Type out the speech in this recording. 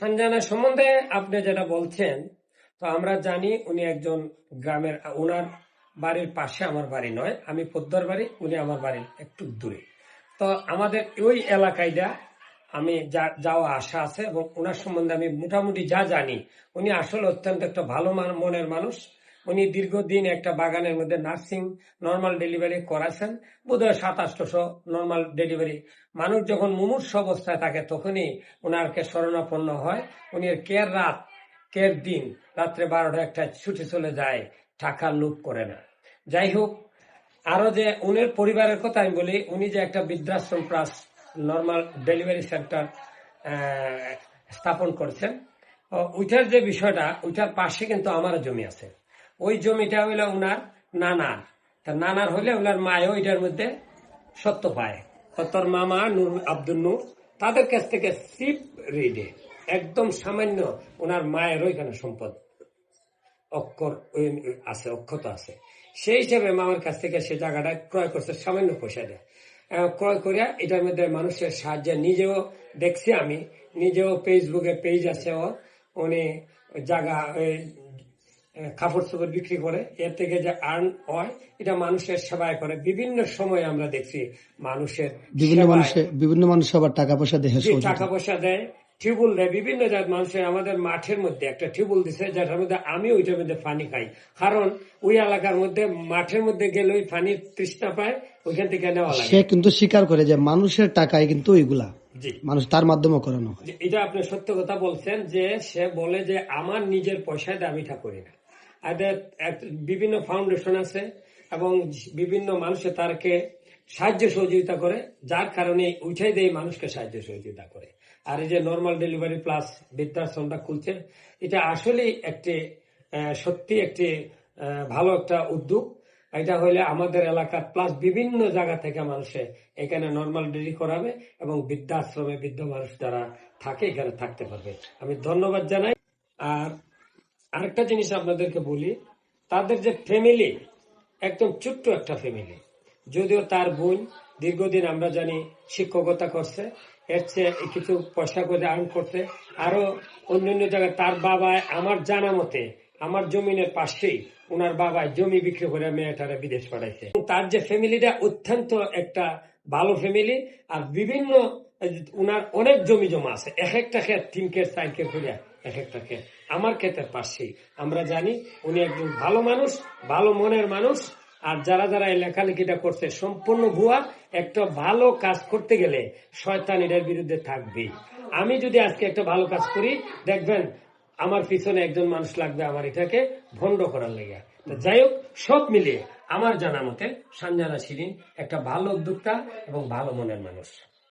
সঞ্জনা সম্বন্ধে আপনি যেটা বলছেন, তো আমরা জানি উনি একজন গ্রামের ওনার বাড়ির পাশে আমার বাড়ি নয়, আমি পদ্মার বাড়ি, উনি আমার বাড়ির একটু দূরে। তো আমাদের ওই এলাকায়টা আমি যাওয়া আশা আছে এবং ওনার সম্বন্ধে আমি মোটামুটি যা জানি, উনি আসলে অত্যন্ত একটা ভালো মনের মানুষ। উনি দীর্ঘদিন একটা বাগানের মধ্যে নার্সিং নর্মাল ডেলিভারি করাছেন। বোধহয় সাত আটশো নর্মাল ডেলিভারি মানুষ যখন মুমূর্ষ অবস্থায় থাকে, তখনই ওনারকে শরণাপন্ন হয়। উনি কের রাত কের দিন, রাত্রে বারোটা একটা ছুটি চলে যায়, টাকা লুপ করে না। যাই হোক আরও যে উনের পরিবারের কথা আমি বলি, উনি যে একটা বৃদ্ধাশ্রম প্লাস নর্মাল ডেলিভারি সেন্টার স্থাপন করছেন ওইটার যে বিষয়টা ওইটার পাশে কিন্তু আমারও জমি আছে। ওই জমিটা হইল উনার নানার। তা নানার হইলে উনার মায়ও এটার মধ্যে সত্য পায়। তোর মামা নুর, আব্দুল নূর, তাদের কাছ থেকে সিপ রিডে, একদম সামান্য ওনার মায়ের ওইখানে সম্পদ। অক্ষর আছে, অক্ষত আছে। সেই হিসেবে মামার কাছ থেকে সে জায়গাটা ক্রয় করছে, সামান্য পয়সা দেয়। ক্রয় করিয়া এটার মধ্যে মানুষের সাহায্যে নিজেও দেখছি আমি। নিজেও ফেসবুকে পেজ আছে ও। উনি জায়গা কাপড় চোপড় বিক্রি করে। এর থেকে যে আর্ন হয় এটা মানুষের সেবায় করে। বিভিন্ন সময় আমরা দেখছি মানুষের বিভিন্ন সেবায়- মানুষে বিভিন্ন মানুষ আবার টাকা পয়সা দেখে টাকা পয়সা দেয় টিউবুল দেয় বিভিন্ন জাত মানুষের আমাদের মাঠের মধ্যে একটা টিউবুল দিছে যেটার মধ্যে আমি ওইটার মধ্যে পানি খাই। কারণ ওই এলাকার মধ্যে মাঠের মধ্যে গেলে ওই পানির তৃষ্ণা পায় ওইখান থেকে নেওয়া লাগে। সে কিন্তু স্বীকার করে যে মানুষের টাকায় কিন্তু ওইগুলা। মানুষ তার মাধ্যমে করানো এটা আপনি সত্য কথা বলছেন যে সে বলে যে আমার নিজের পয়সায় দিয়ে আমি এটা করি না। এদের বিভিন্ন ফাউন্ডেশন আছে এবং বিভিন্ন মানুষে তারকে সাহায্য সহযোগিতা করে, যার কারণে উঠাই দেয় মানুষকে সাহায্য সহযোগিতা করে। আর এই যে নর্মাল ডেলিভারি প্লাস বৃদ্ধাশ্রমটা খুলছে, এটা আসলে একটি সত্যি একটি ভালো একটা উদ্যোগ। এটা হইলে আমাদের এলাকার প্লাস বিভিন্ন জায়গা থেকে মানুষে এখানে নর্মাল ডেলি করাবে এবং বৃদ্ধাশ্রমে বৃদ্ধ মানুষ যারা থাকে এখানে থাকতে পারবে। আমি ধন্যবাদ জানাই। আর আরেকটা জিনিস আপনাদেরকে বলি, তাদের যে ফ্যামিলি একদম ছোট্ট একটা ফ্যামিলি যদিও তার বোন দীর্ঘদিন আমরা জানি শিক্ষকতা করছে, এর চেয়ে কিছু পয়সা করে আর্ন করছে আরও অন্যান্য জায়গায় তার বাবা আমার জানা মতে আমার জমিনের পাশেই ওনার বাবা জমি বিক্রি করে মেয়েটারে বিদেশ পাঠাইছে। তার যে ফ্যামিলিটা অত্যন্ত একটা ভালো ফ্যামিলি আর বিভিন্ন, ওনার অনেক জমি জমা আছে। এক একটা ক্ষেত তিন ক্ষেত চার করে এক একটা ক্ষেত আমার ক্ষেতের পাশেই আমরা জানি উনি একজন ভালো মানুষ, ভালো মনের মানুষ, আর যারা যারা এই লেখালেখিটা করছে, সম্পূর্ণ ভুয়া, একটা ভালো কাজ করতে গেলে শয়তান এটার বিরুদ্ধে থাকবেই আমি যদি আজকে একটা ভালো কাজ করি, দেখবেন আমার পিছনে একজন মানুষ লাগবে আমার এটাকে ভণ্ড করার লেগে। যাই হোক, সব মিলিয়ে আমার জানা মতে সঞ্জনা শিরিন একটা ভালো উদ্যোক্তা এবং ভালো মনের মানুষ।